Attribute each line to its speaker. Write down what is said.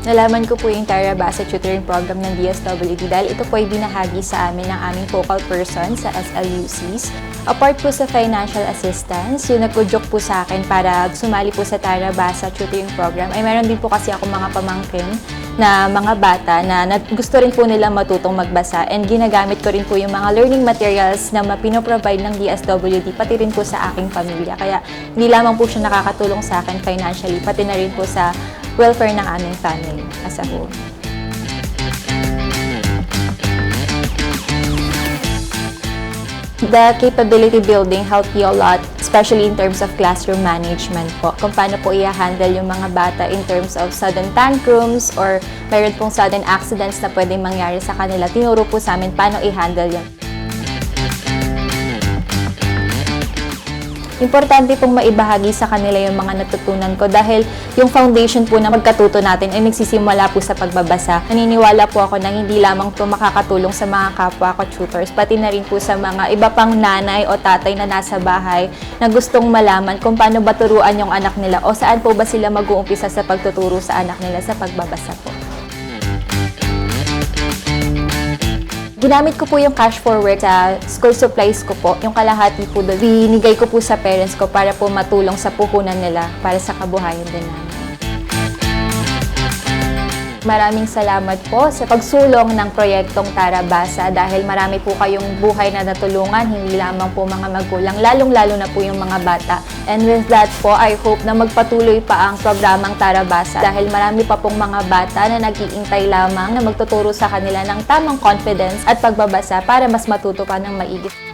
Speaker 1: Nalaman ko po yung Tara Basa Tutoring Program ng DSWD dahil ito po ay binahagi sa amin ng aming focal person sa SLUCs. Apart po sa financial assistance, yung nag-udyok po sa akin para sumali po sa Tara Basa Tutoring Program, ay meron din po kasi ako mga pamangkin na mga bata na, gusto rin po nila matutong magbasa and ginagamit ko rin po yung mga learning materials na mapinoprovide ng DSWD pati rin po sa aking pamilya. Kaya hindi lamang po siya nakakatulong sa akin financially, pati na rin po sa welfare ng aming family as a whole. The capability building helped you a lot, especially in terms of classroom management po. Kung paano po i-handle yung mga bata in terms of sudden tantrums or mayroon pong sudden accidents na pwedeng mangyari sa kanila. Tinuro po sa amin paano i-handle yun. Importante pong maibahagi sa kanila yung mga natutunan ko dahil yung foundation po na magkatuto natin ay nagsisimula po sa pagbabasa. Naniniwala po ako na hindi lamang po makakatulong sa mga kapwa ko tutors, pati na rin po sa mga iba pang nanay o tatay na nasa bahay na gustong malaman kung paano ba turuan yung anak nila o saan po ba sila mag-uumpisa sa pagtuturo sa anak nila sa pagbabasa po. Ginamit ko po yung cash for work sa school supplies ko po. Yung kalahati po doon, binigay ko po sa parents ko para po matulong sa puhunan nila para sa kabuhayan din namin. Maraming salamat po sa pagsulong ng proyektong Tara Basa dahil marami po kayong buhay na natulungan, hindi lamang po mga magulang, lalong-lalo na po yung mga bata. And with that po, I hope na magpatuloy pa ang programang Tara Basa dahil marami pa pong mga bata na nag-iintay lamang na magtuturo sa kanila ng tamang confidence at pagbabasa para mas matuto pa ng maigi.